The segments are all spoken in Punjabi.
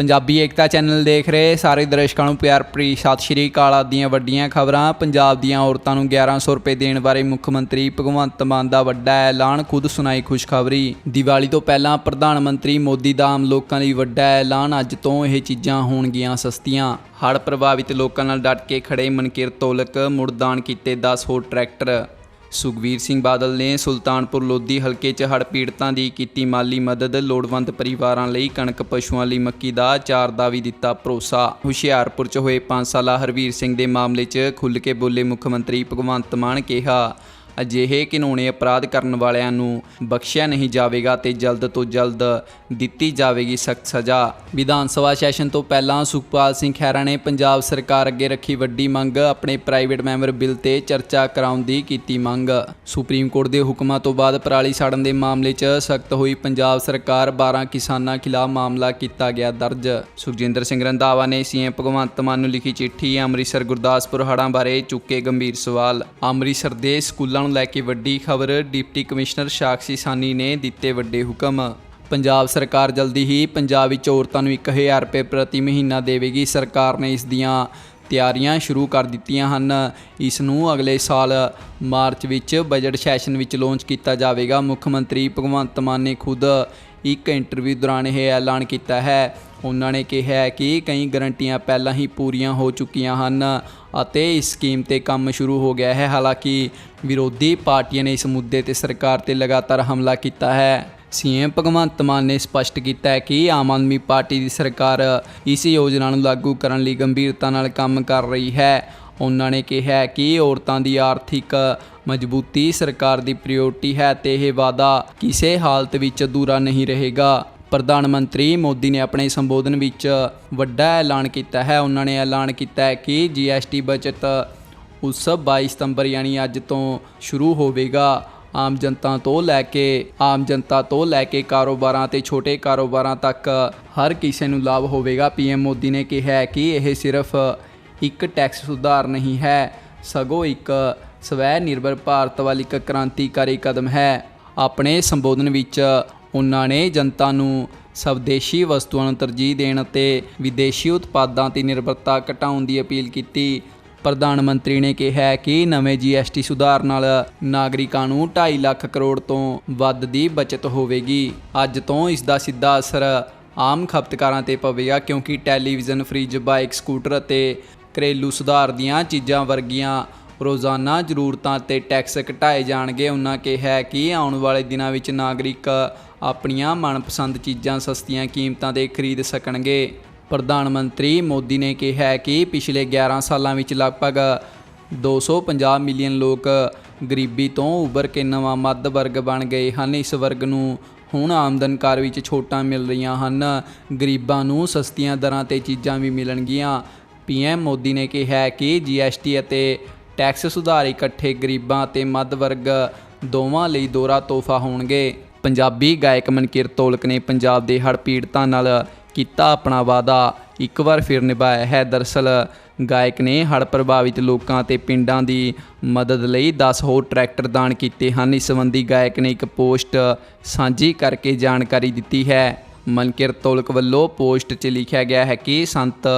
ਪੰਜਾਬੀ ਏਕਤਾ ਚੈਨਲ ਦੇਖ ਰਹੇ ਸਾਰੇ ਦਰਸ਼ਕਾਂ ਨੂੰ ਪਿਆਰ ਭਰੀ ਸਤਿ ਸ਼੍ਰੀ ਅਕਾਲ ਆਦਿ ਦੀਆਂ ਵੱਡੀਆਂ ਖਬਰਾਂ। ਪੰਜਾਬ ਦੀਆਂ ਔਰਤਾਂ ਨੂੰ 1100 ਰੁਪਏ ਦੇਣ ਬਾਰੇ ਮੁੱਖ ਮੰਤਰੀ ਭਗਵੰਤ ਮਾਨ ਦਾ ਵੱਡਾ ਐਲਾਨ, ਖੁਦ ਸੁਣਾਈ ਖੁਸ਼ਖਬਰੀ। ਦੀਵਾਲੀ ਤੋਂ ਪਹਿਲਾਂ ਪ੍ਰਧਾਨ ਮੰਤਰੀ ਮੋਦੀ ਦਾ ਆਮ ਲੋਕਾਂ ਲਈ ਵੱਡਾ ਐਲਾਨ, ਅੱਜ ਤੋਂ ਇਹ ਚੀਜ਼ਾਂ ਹੋਣਗੀਆਂ ਸਸਤੀਆਂ। ਹੜ੍ਹ ਪ੍ਰਭਾਵਿਤ ਲੋਕਾਂ ਨਾਲ ਡਟ ਕੇ ਖੜੇ ਮਨਕੀਰ ਤੋਲਕ, ਮੁੜ ਕੀਤੇ 10 ਹੋਰ ਟਰੈਕਟਰ। ਸੁਖਵੀਰ ਸਿੰਘ ਬਾਦਲ ਨੇ ਸੁਲਤਾਨਪੁਰ ਲੋਧੀ ਹਲਕੇ 'ਚ ਹੜ੍ਹ ਪੀੜਤਾਂ ਦੀ ਕੀਤੀ ਮਾਲੀ ਮਦਦ, ਲੋੜਵੰਦ ਪਰਿਵਾਰਾਂ ਲਈ ਕਣਕ ਪਸ਼ੂਆਂ ਲਈ ਮੱਕੀ ਦਾ ਚਾਰ ਦਾ ਵੀ ਦਿੱਤਾ ਭਰੋਸਾ। ਹੁਸ਼ਿਆਰਪੁਰ 'ਚ ਹੋਏ 5 ਸਾਲਾ ਹਰਵੀਰ ਸਿੰਘ ਦੇ ਮਾਮਲੇ 'ਚ ਖੁੱਲ੍ਹ ਕੇ ਬੋਲੇ ਮੁੱਖ ਮੰਤਰੀ ਭਗਵੰਤ ਮਾਨ ਕਿਹਾ ਅਜਿਹੇ ਘਿਨੌਣੇ ਅਪਰਾਧ ਕਰਨ ਵਾਲਿਆਂ ਨੂੰ ਬਖਸ਼ਿਆ ਨਹੀਂ ਜਾਵੇਗਾ ਤੇ ਜਲਦ ਤੋਂ ਜਲਦ ਦਿੱਤੀ ਜਾਵੇਗੀ ਸਖਤ ਸਜ਼ਾ। ਵਿਧਾਨ ਸਭਾ ਸੈਸ਼ਨ ਤੋਂ ਪਹਿਲਾਂ ਸੁਖਪਾਲ ਸਿੰਘ ਖਹਿਰਾ ਨੇ ਪੰਜਾਬ ਸਰਕਾਰ ਅੱਗੇ ਰੱਖੀ ਵੱਡੀ ਮੰਗ, ਆਪਣੇ ਪ੍ਰਾਈਵੇਟ ਮੈਂਬਰ ਬਿੱਲ ਤੇ ਚਰਚਾ ਕਰਾਉਣ ਦੀ ਕੀਤੀ ਮੰਗ। ਸੁਪਰੀਮ ਕੋਰਟ ਦੇ ਹੁਕਮਾਂ ਤੋਂ ਬਾਅਦ ਪਰਾਲੀ ਸਾੜਨ ਦੇ ਮਾਮਲੇ 'ਚ ਸਖਤ ਹੋਈ ਪੰਜਾਬ ਸਰਕਾਰ 12 ਕਿਸਾਨਾਂ ਖਿਲਾਫ ਮਾਮਲਾ ਕੀਤਾ ਗਿਆ ਦਰਜ। ਸੁਖਜਿੰਦਰ ਸਿੰਘ ਰੰਧਾਵਾ ਨੇ ਸੀਐਮ ਭਗਵੰਤ ਮਾਨ ਨੂੰ ਲਿਖੀ ਚਿੱਠੀ, ਅੰਮ੍ਰਿਤਸਰ ਗੁਰਦਾਸਪੁਰ ਹੜ੍ਹਾਂ ਬਾਰੇ ਚੁੱਕੇ ਗੰਭੀਰ ਸਵਾਲ। ਅੰਮ੍ਰਿਤਸਰ ਦੇ ਸਕੂਲਾਂ ਨੂੰ ਲੈ ਕੇ ਵੱਡੀ ਖਬਰ, ਡਿਪਟੀ ਕਮਿਸ਼ਨਰ ਸਾਕਸ਼ੀ ਸਾਨੀ ਨੇ ਦਿੱਤੇ ਵੱਡੇ ਹੁਕਮ। ਪੰਜਾਬ ਸਰਕਾਰ ਜਲਦੀ ਹੀ ਪੰਜਾਬ ਵਿੱਚ ਔਰਤਾਂ ਨੂੰ 1000 ਰੁਪਏ ਪ੍ਰਤੀ ਮਹੀਨਾ ਦੇਵੇਗੀ। ਸਰਕਾਰ ਨੇ ਇਸ ਦੀਆਂ ਤਿਆਰੀਆਂ ਸ਼ੁਰੂ ਕਰ ਦਿੱਤੀਆਂ ਹਨ। ਇਸ ਨੂੰ ਅਗਲੇ ਸਾਲ ਮਾਰਚ ਵਿੱਚ ਬਜਟ ਸੈਸ਼ਨ ਵਿੱਚ ਲਾਂਚ ਕੀਤਾ ਜਾਵੇਗਾ। ਮੁੱਖ ਮੰਤਰੀ ਭਗਵੰਤ ਮਾਨ ਨੇ ਖੁਦ ਇੱਕ ਇੰਟਰਵਿਊ ਦੌਰਾਨ ਇਹ ਐਲਾਨ ਕੀਤਾ ਹੈ। ਉਹਨਾਂ ਨੇ ਕਿਹਾ ਕਿ ਕਈ ਗਰੰਟੀਆਂ ਪਹਿਲਾਂ ਹੀ ਪੂਰੀਆਂ ਹੋ ਚੁੱਕੀਆਂ ਹਨ ਅਤੇ ਇਸ ਸਕੀਮ ਤੇ ਕੰਮ ਸ਼ੁਰੂ ਹੋ ਗਿਆ ਹੈ। ਹਾਲਾਂਕਿ ਵਿਰੋਧੀ ਪਾਰਟੀਆਂ ਨੇ ਇਸ ਮੁੱਦੇ ਤੇ ਸਰਕਾਰ ਤੇ ਲਗਾਤਾਰ ਹਮਲਾ ਕੀਤਾ ਹੈ। ਸੀਐਮ ਭਗਵੰਤ ਮਾਨ ਨੇ ਸਪਸ਼ਟ ਕੀਤਾ ਹੈ ਕਿ ਆਮ ਆਦਮੀ ਪਾਰਟੀ ਦੀ ਸਰਕਾਰ ਇਸ ਯੋਜਨਾ ਨੂੰ ਲਾਗੂ ਕਰਨ ਲਈ ਗੰਭੀਰਤਾ ਨਾਲ ਕੰਮ ਕਰ ਰਹੀ ਹੈ। ਉਹਨਾਂ ਨੇ ਕਿਹਾ ਕਿ ਔਰਤਾਂ ਦੀ ਆਰਥਿਕ ਮਜ਼ਬੂਤੀ ਸਰਕਾਰ ਦੀ ਪ੍ਰਾਇੋਰਟੀ ਹੈ ਤੇ ਇਹ ਵਾਅਦਾ ਕਿਸੇ ਹਾਲਤ ਵਿੱਚ ਅਧੂਰਾ ਨਹੀਂ ਰਹੇਗਾ। ਪ੍ਰਧਾਨ ਮੰਤਰੀ ਮੋਦੀ ਨੇ ਆਪਣੇ ਸੰਬੋਧਨ ਵਿੱਚ ਵੱਡਾ ਐਲਾਨ ਕੀਤਾ ਹੈ। ਉਹਨਾਂ ਨੇ ਐਲਾਨ ਕੀਤਾ ਹੈ ਕਿ ਜੀਐਸਟੀ ਬਚਤ ਉਤਸਵ 22 ਸਤੰਬਰ ਯਾਨੀ ਅੱਜ ਤੋਂ ਸ਼ੁਰੂ ਹੋਵੇਗਾ। ਆਮ ਜਨਤਾ ਤੋਂ ਲੈ ਕੇ, ਆਮ ਜਨਤਾ ਤੋਂ ਲੈ ਕੇ ਕਾਰੋਬਾਰਾਂ ਤੇ ਛੋਟੇ ਕਾਰੋਬਾਰਾਂ ਤੱਕ ਹਰ ਕਿਸੇ ਨੂੰ ਲਾਭ ਹੋਵੇਗਾ। ਪੀਐਮ ਮੋਦੀ ਨੇ ਕਿਹਾ ਕਿ ਇਹ ਸਿਰਫ ਇੱਕ ਟੈਕਸ ਸੁਧਾਰ ਨਹੀਂ ਹੈ, ਸਗੋਂ ਇੱਕ ਸਵੈ ਨਿਰਭਰ ਭਾਰਤ ਵੱਲ ਇੱਕ ਕ੍ਰਾਂਤੀਕਾਰੀ ਕਦਮ ਹੈ। ਆਪਣੇ ਸੰਬੋਧਨ ਵਿੱਚ ਉਹਨਾਂ ਨੇ ਜਨਤਾ ਨੂੰ ਸਵਦੇਸ਼ੀ ਵਸਤੂਆਂ ਨੂੰ ਤਰਜੀਹ ਦੇਣ ਅਤੇ ਵਿਦੇਸ਼ੀ ਉਤਪਾਦਾਂ ਤੇ ਨਿਰਭਰਤਾ ਘਟਾਉਣ ਦੀ ਅਪੀਲ ਕੀਤੀ। ਪ੍ਰਧਾਨ ਮੰਤਰੀ ਨੇ ਕਿਹਾ ਕਿ ਨਵੇਂ ਜੀਐਸਟੀ ਸੁਧਾਰ ਨਾਲ ਨਾਗਰਿਕਾਂ ਨੂੰ 2.5 ਲੱਖ ਕਰੋੜ ਤੋਂ ਵੱਧ ਦੀ ਬਚਤ ਹੋਵੇਗੀ। ਅੱਜ ਤੋਂ ਇਸ ਦਾ ਸਿੱਧਾ ਅਸਰ ਆਮ ਖਪਤਕਾਰਾਂ ਤੇ ਪਵੇਗਾ ਕਿਉਂਕਿ ਟੈਲੀਵਿਜ਼ਨ, ਫ੍ਰਿਜ, ਬਾਈਕ, ਸਕੂਟਰ ਅਤੇ ਘਰੇਲੂ ਸੁਧਾਰ ਦੀਆਂ ਚੀਜ਼ਾਂ ਵਰਗੀਆਂ ਰੋਜ਼ਾਨਾ ਜ਼ਰੂਰਤਾਂ ਤੇ ਟੈਕਸ ਘਟਾਏ ਜਾਣਗੇ। ਉਹਨਾਂ ਕਿਹਾ ਕਿ ਆਉਣ ਵਾਲੇ ਦਿਨਾਂ ਵਿੱਚ ਨਾਗਰਿਕ ਆਪਣੀਆਂ ਮਨਪਸੰਦ ਚੀਜ਼ਾਂ ਸਸਤੀਆਂ ਕੀਮਤਾਂ ਤੇ ਖਰੀਦ ਸਕਣਗੇ। ਪ੍ਰਧਾਨ ਮੰਤਰੀ ਮੋਦੀ ਨੇ ਕਿਹਾ ਕਿ ਪਿਛਲੇ 11 ਸਾਲਾਂ ਵਿੱਚ ਲਗਭਗ 250 ਮਿਲੀਅਨ ਲੋਕ ਗਰੀਬੀ ਤੋਂ ਉੱਭਰ ਕੇ ਨਵਾਂ ਮੱਧ ਵਰਗ ਬਣ ਗਏ ਹਨ। ਇਸ ਵਰਗ ਨੂੰ ਹੁਣ ਆਮਦਨ ਕਰ ਵਿੱਚ ਛੋਟਾਂ ਮਿਲ ਰਹੀਆਂ ਹਨ। ਗਰੀਬਾਂ ਨੂੰ ਸਸਤੀਆਂ ਦਰਾਂ ਤੇ ਚੀਜ਼ਾਂ ਵੀ ਮਿਲਣਗੀਆਂ। ਪੀਐਮ ਮੋਦੀ ਨੇ ਕਿਹਾ ਹੈ ਕਿ ਜੀਐਸਟੀ ਅਤੇ ਟੈਕਸ ਸੁਧਾਰ ਇਕੱਠੇ ਗਰੀਬਾਂ ਅਤੇ ਮੱਧ ਵਰਗ ਦੋਵਾਂ ਲਈ ਦੋਹਰਾ ਤੋਹਫਾ ਹੋਣਗੇ। ਪੰਜਾਬੀ ਗਾਇਕ ਮਨਕੀਰ ਤੋਲਕ ਨੇ ਪੰਜਾਬ ਦੇ ਹੜ੍ਹ ਪੀੜਤਾਂ ਨਾਲ ਕੀਤਾ ਆਪਣਾ ਵਾਅਦਾ। ਇੱਕ ਵਾਰ ਫਿਰ ਨਿਭਾਇਆ ਹੈ ਦਰਸਲ। ਗਾਇਕ ਨੇ ਹੜ੍ਹ ਪ੍ਰਭਾਵਿਤ ਲੋਕਾਂ ਤੇ ਪਿੰਡਾਂ ਦੀ ਮਦਦ ਲਈ 10 ਹੋਰ ਟਰੈਕਟਰ ਦਾਨ ਕੀਤੇ ਹਨ। ਇਸ ਸੰਬੰਧੀ ਗਾਇਕ ਨੇ ਇੱਕ ਪੋਸਟ ਸਾਂਝੀ ਕਰਕੇ ਜਾਣਕਾਰੀ ਦਿੱਤੀ ਹੈ। ਮਨਕੀਰ ਤੋਲਕ ਵੱਲੋਂ ਪੋਸਟ 'ਚ ਲਿਖਿਆ ਗਿਆ ਹੈ ਕਿ ਸੰਤ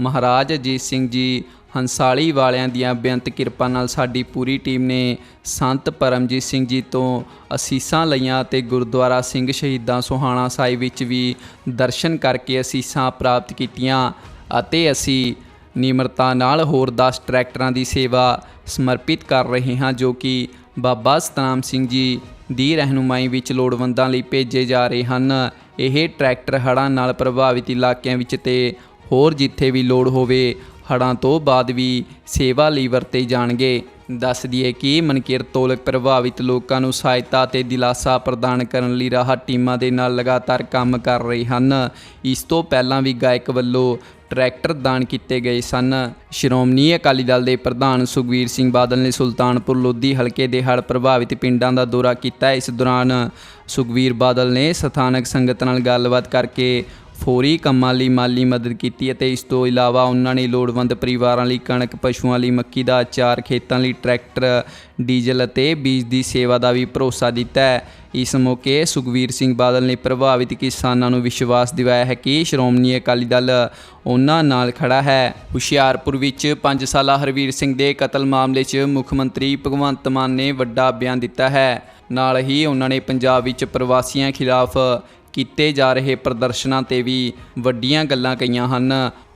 ਮਹਾਰਾਜ ਅਜੀਤ ਸਿੰਘ ਜੀ ਹੰਸਾਲੀ ਵਾਲਿਆਂ ਦੀਆਂ ਬੇਅੰਤ ਕਿਰਪਾ ਨਾਲ ਸਾਡੀ ਪੂਰੀ ਟੀਮ ਨੇ ਸੰਤ ਪਰਮਜੀਤ ਸਿੰਘ ਜੀ ਤੋਂ ਅਸੀਸਾਂ ਲਈਆਂ ਤੇ ਗੁਰਦੁਆਰਾ ਸਿੰਘ ਸ਼ਹੀਦਾਂ ਸੋਹਾਣਾ ਸਾਹਿਬ ਵਿੱਚ ਵੀ ਦਰਸ਼ਨ ਕਰਕੇ ਅਸੀਸਾਂ ਪ੍ਰਾਪਤ ਕੀਤੀਆਂ ਅਤੇ ਅਸੀਂ ਨਿਮਰਤਾ ਨਾਲ ਹੋਰ 10 ਟਰੈਕਟਰਾਂ ਦੀ ਸੇਵਾ ਸਮਰਪਿਤ ਕਰ ਰਹੇ ਹਾਂ ਜੋ ਕਿ ਬਾਬਾ ਸਤਨਾਮ ਸਿੰਘ ਜੀ ਦੀ ਰਹਿਨੁਮਾਈ ਵਿੱਚ ਲੋੜਵੰਦਾਂ ਲਈ ਭੇਜੇ ਜਾ ਰਹੇ ਹਨ। ਇਹ ਟਰੈਕਟਰ ਹੜ੍ਹਾਂ ਨਾਲ ਪ੍ਰਭਾਵਿਤ ਇਲਾਕਿਆਂ ਵਿੱਚ ਤੇ ਹੋਰ ਜਿੱਥੇ ਵੀ ਲੋੜ ਹੋਵੇ ਹੜ੍ਹਾਂ ਤੋਂ ਬਾਅਦ ਵੀ ਸੇਵਾ ਲਈ ਵਰਤੇ ਜਾਣਗੇ। ਦੱਸ ਦਈਏ ਕਿ ਮਨਕੀਰ ਤੋਲਕ ਪ੍ਰਭਾਵਿਤ ਲੋਕਾਂ ਨੂੰ ਸਹਾਇਤਾ ਤੇ ਦਿਲਾਸਾ ਪ੍ਰਦਾਨ ਕਰਨ ਲਈ ਰਾਹਤ ਟੀਮਾਂ ਦੇ ਨਾਲ ਲਗਾਤਾਰ ਕੰਮ ਕਰ ਰਹੇ ਹਨ। ਇਸ ਤੋਂ ਪਹਿਲਾਂ ਵੀ ਗਾਇਕ ਵੱਲੋਂ ਟਰੈਕਟਰ ਦਾਨ ਕੀਤੇ ਗਏ ਸਨ। ਸ਼੍ਰੋਮਣੀ ਅਕਾਲੀ ਦਲ ਦੇ ਪ੍ਰਧਾਨ ਸੁਖਵੀਰ ਸਿੰਘ ਬਾਦਲ ਨੇ ਸੁਲਤਾਨਪੁਰ ਲੋਧੀ ਹਲਕੇ ਦੇ ਹੜ੍ਹ ਪ੍ਰਭਾਵਿਤ ਪਿੰਡਾਂ ਦਾ ਦੌਰਾ ਕੀਤਾ। ਇਸ ਦੌਰਾਨ ਸੁਖਵੀਰ ਬਾਦਲ ਨੇ ਸਥਾਨਕ ਸੰਗਤ ਨਾਲ ਗੱਲਬਾਤ ਕਰਕੇ ਫੌਰੀ ਕੰਮਾਂ ਲਈ ਮਾਲੀ ਮਦਦ ਕੀਤੀ ਅਤੇ ਇਸ ਤੋਂ ਇਲਾਵਾ ਉਹਨਾਂ ਨੇ ਲੋੜਵੰਦ ਪਰਿਵਾਰਾਂ ਲਈ ਕਣਕ, ਪਸ਼ੂਆਂ ਲਈ ਮੱਕੀ ਦਾ ਅਚਾਰ, ਖੇਤਾਂ ਲਈ ਟਰੈਕਟਰ, ਡੀਜ਼ਲ ਅਤੇ ਬੀਜ ਦੀ ਸੇਵਾ ਦਾ ਵੀ ਭਰੋਸਾ ਦਿੱਤਾ ਹੈ। ਇਸ ਮੌਕੇ ਸੁਖਵੀਰ ਸਿੰਘ ਬਾਦਲ ਨੇ ਪ੍ਰਭਾਵਿਤ ਕਿਸਾਨਾਂ ਨੂੰ ਵਿਸ਼ਵਾਸ ਦਿਵਾਇਆ ਹੈ ਕਿ ਸ਼੍ਰੋਮਣੀ ਅਕਾਲੀ ਦਲ ਉਹਨਾਂ ਨਾਲ ਖੜਾ ਹੈ। ਹੁਸ਼ਿਆਰਪੁਰ ਵਿੱਚ 5 ਸਾਲਾ ਹਰਵੀਰ ਸਿੰਘ ਦੇ ਕਤਲ ਮਾਮਲੇ 'ਚ ਮੁੱਖ ਮੰਤਰੀ ਭਗਵੰਤ ਮਾਨ ਨੇ ਵੱਡਾ ਬਿਆਨ ਦਿੱਤਾ ਹੈ। ਨਾਲ ਹੀ ਉਹਨਾਂ ਨੇ ਪੰਜਾਬ ਵਿੱਚ ਪ੍ਰਵਾਸੀਆਂ ਖਿਲਾਫ ਕੀਤੇ ਜਾ ਰਹੇ ਪ੍ਰਦਰਸ਼ਨਾਂ ਤੇ ਵੀ ਵੱਡੀਆਂ ਗੱਲਾਂ ਕਹੀਆਂ ਹਨ।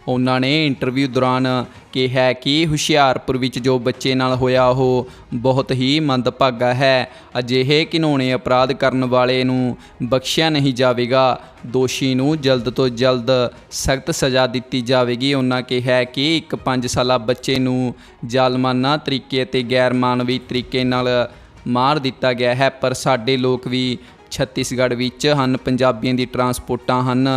ਉਹਨਾਂ ਨੇ ਇੰਟਰਵਿਊ ਦੌਰਾਨ ਕਿਹਾ ਕਿ ਹੁਸ਼ਿਆਰਪੁਰ ਵਿੱਚ ਜੋ ਬੱਚੇ ਨਾਲ ਹੋਇਆ, ਉਹ ਬਹੁਤ ਹੀ ਮੰਦਭਾਗਾ ਹੈ। ਅਜਿਹੇ ਘਿਨੌਣੇ ਅਪਰਾਧ ਕਰਨ ਵਾਲੇ ਨੂੰ ਬਖਸ਼ਿਆ ਨਹੀਂ ਜਾਵੇਗਾ। ਦੋਸ਼ੀ ਨੂੰ ਜਲਦ ਤੋਂ ਜਲਦ ਸਖਤ ਸਜ਼ਾ ਦਿੱਤੀ ਜਾਵੇਗੀ। ਉਹਨਾਂ ਕਿਹਾ ਕਿ ਇੱਕ 5 ਸਾਲਾ ਬੱਚੇ ਨੂੰ ਜ਼ਾਲਮਾਨਾ ਤਰੀਕੇ ਅਤੇ ਗੈਰ ਮਾਨਵੀ ਤਰੀਕੇ ਨਾਲ ਮਾਰ ਦਿੱਤਾ ਗਿਆ ਹੈ, ਪਰ ਸਾਡੇ ਲੋਕ ਵੀ ਛੱਤੀਸਗੜ੍ਹ ਵਿੱਚ ਹਨ, ਪੰਜਾਬੀਆਂ ਦੀ ਟਰਾਂਸਪੋਰਟਾਂ ਹਨ।